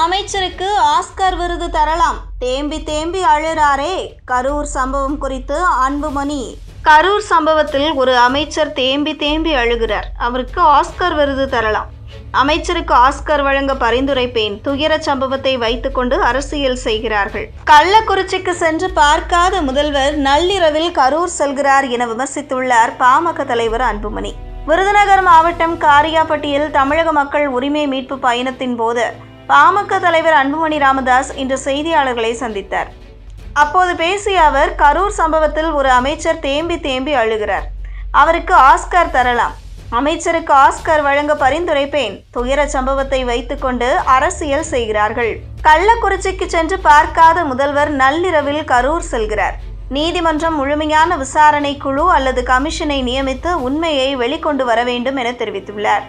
அமைச்சருக்கு ஆஸ்கர் விருது தரலாம். தேம்பி தேம்பி அழுறாரே. கரூர் சம்பவம் குறித்து அன்புமணி. கரூர் சம்பவத்தில் ஒரு அமைச்சர் தேம்பி தேம்பி அழுகிறார். அவருக்கு ஆஸ்கர் விருது தரலாம். அமைச்சருக்கு ஆஸ்கர் வழங்க பரிந்துரைப்பேன். துயர சம்பவத்தை வைத்துக்கொண்டு அரசியல் செய்கிறார்கள். கள்ளக்குறிச்சிக்கு சென்று பார்க்காத முதல்வர் நள்ளிரவில் கரூர் செல்கிறார் என விமர்சித்துள்ளார் பாமக தலைவர் அன்புமணி. விருதுநகர் மாவட்டம் காரியாபட்டியில் தமிழக மக்கள் உரிமை மீட்பு பயணத்தின் போது பாமக தலைவர் அன்புமணி ராமதாஸ் இன்று செய்தியாளர்களை சந்தித்தார். அப்போது பேசிய அவர் கரூர் சம்பவத்தில் ஒரு அமைச்சர் தேம்பி தேம்பி அழுகிறார். அவருக்கு ஆஸ்கர் தரலாம். அமைச்சருக்கு ஆஸ்கர் வழங்க பரிந்துரைப்பேன். துயர சம்பவத்தை வைத்துக்கொண்டு அரசியல் செய்கிறார்கள். கள்ளக்குறிச்சிக்கு சென்று பார்க்காத முதல்வர் நள்ளிரவில் கரூர் செல்கிறார். நீதிமன்றம் முழுமையான விசாரணை குழு அல்லது கமிஷனை நியமித்து உண்மையை வெளிக்கொண்டு வர வேண்டும் என தெரிவித்துள்ளார்.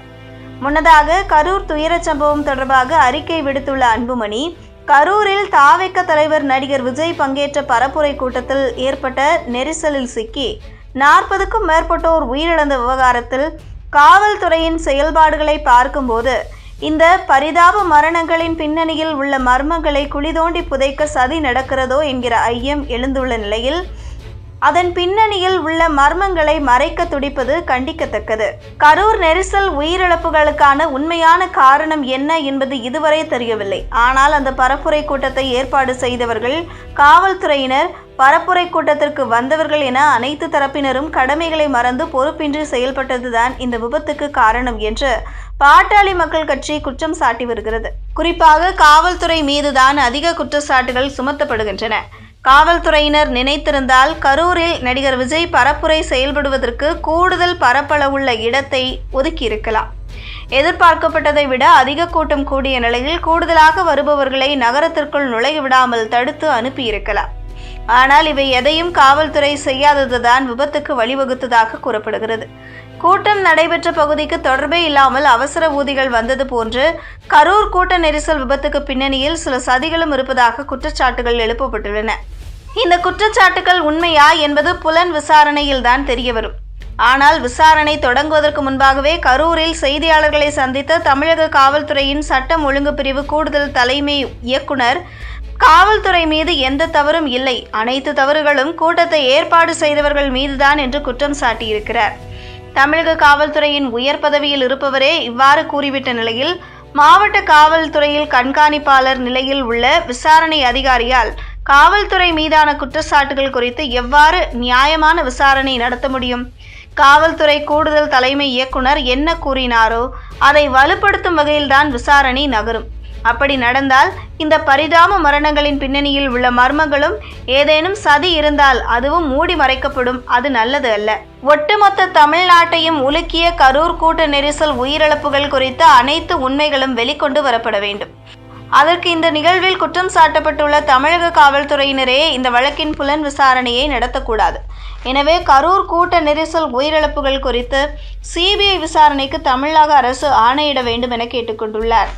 முன்னதாக கரூர் துயரச் சம்பவம் தொடர்பாக அறிக்கை விடுத்துள்ள அன்புமணி கரூரில் தாவேக்க தலைவர் நடிகர் விஜய் பங்கேற்ற பரப்புரை கூட்டத்தில் ஏற்பட்ட நெரிசலில் சிக்கி நாற்பதுக்கும் மேற்பட்டோர் உயிரிழந்த விவகாரத்தில் காவல்துறையின் செயல்பாடுகளை பார்க்கும்போது இந்த பரிதாப மரணங்களின் பின்னணியில் உள்ள மர்மங்களை குளிதோண்டி புதைக்க சதி நடக்கிறதோ என்கிற ஐயம் எழுந்துள்ள நிலையில் அதன் பின்னணியில் உள்ள மர்மங்களை மறைக்க துடிப்பது கண்டிக்கத்தக்கது. கரூர் நெரிசல் உயிரிழப்புகளுக்கான உண்மையான காரணம் என்ன என்பது இதுவரை தெரியவில்லை. ஆனால் அந்த பரப்புரை கூட்டத்தை ஏற்பாடு செய்தவர்கள் காவல்துறையினர் பரப்புரை கூட்டத்திற்கு வந்தவர்கள் என அனைத்து தரப்பினரும் கடமைகளை மறந்து பொறுப்பின்றி செயல்பட்டதுதான் இந்த விபத்துக்கு காரணம் என்று பாட்டாளி மக்கள் கட்சி குற்றம் சாட்டி வருகிறது. குறிப்பாக காவல்துறை மீதுதான் அதிக குற்றச்சாட்டுகள் சுமத்தப்படுகின்றன. காவல்துறையினர் நினைத்திருந்தால் கரூரில் நடிகர் விஜய் பரப்புரை செயல்படுவதற்கு கூடுதல் பரப்பளவுள்ள இடத்தை ஒதுக்கியிருக்கலாம். எதிர்பார்க்கப்பட்டதை விட அதிக கூட்டம் கூடிய நிலையில் கூடுதலாக வருபவர்களை நகரத்திற்குள் நுழைய விடாமல் தடுத்து அனுப்பியிருக்கலாம். ஆனால் இவை எதையும் காவல்துறை செய்யாததுதான் விபத்துக்கு வழிவகுத்ததாக கூறப்படுகிறது. கூட்டம் நடைபெற்ற பகுதிக்கு தொடர்பே இல்லாமல் அவசர ஊதிகள் வந்தது போன்று கரூர் கூட்ட நெரிசல் விபத்துக்கு பின்னணியில் சில சதிகளும் இருப்பதாக குற்றச்சாட்டுகள் எழுப்பப்பட்டுள்ளன. இந்த குற்றச்சாட்டுகள் உண்மையா என்பது புலன் விசாரணையில் தான் தெரியவரும். ஆனால் விசாரணை தொடங்குவதற்கு முன்பாகவே கரூரில் செய்தியாளர்களை சந்தித்த தமிழக காவல்துறையின் சட்டம் ஒழுங்கு பிரிவு கூடுதல் தலைமை இயக்குனர் காவல்துறை மீது எந்த தவறும் இல்லை. அனைத்து தவறுகளும் கூட்டத்தை ஏற்பாடு செய்தவர்கள் மீதுதான் என்று குற்றம் சாட்டியிருக்கிறார். தமிழக காவல்துறையின் உயர் பதவியில் இருப்பவரே இவ்வாறு கூறிவிட்ட நிலையில் மாவட்ட காவல்துறையில் கண்காணிப்பாளர் நிலையில் உள்ள விசாரணை அதிகாரியால் காவல்துறை மீதான குற்றச்சாட்டுகள் குறித்து எவ்வாறு நியாயமான விசாரணை நடத்த முடியும்? காவல்துறை கூடுதல் தலைமை இயக்குனர் என்ன கூறினாரோ அதை வலுப்படுத்தும் வகையில்தான் விசாரணை நகரும். அப்படி நடந்தால் இந்த பரிதாப மரணங்களின் பின்னணியில் உள்ள மர்மங்களும் ஏதேனும் சதி இருந்தால் அதுவும் மூடி மறைக்கப்படும். அது நல்லது அல்ல. ஒட்டுமொத்த தமிழ்நாட்டையும் உலுக்கிய கரூர் கூட்ட நெரிசல் உயிரிழப்புகள் குறித்த அனைத்து உண்மைகளும் வெளிக்கொண்டு வரப்பட வேண்டும். அதற்கு இந்த நிகழ்வில் குற்றம் சாட்டப்பட்டுள்ள தமிழக காவல்துறையினரே இந்த வழக்கின் புலன் விசாரணையை நடத்தக்கூடாது. எனவே கரூர் கூட்ட நெரிசல் உயிரிழப்புகள் குறித்து சிபிஐ விசாரணைக்கு தமிழக அரசு ஆணையிட வேண்டும் என கேட்டுக்கொண்டுள்ளார்.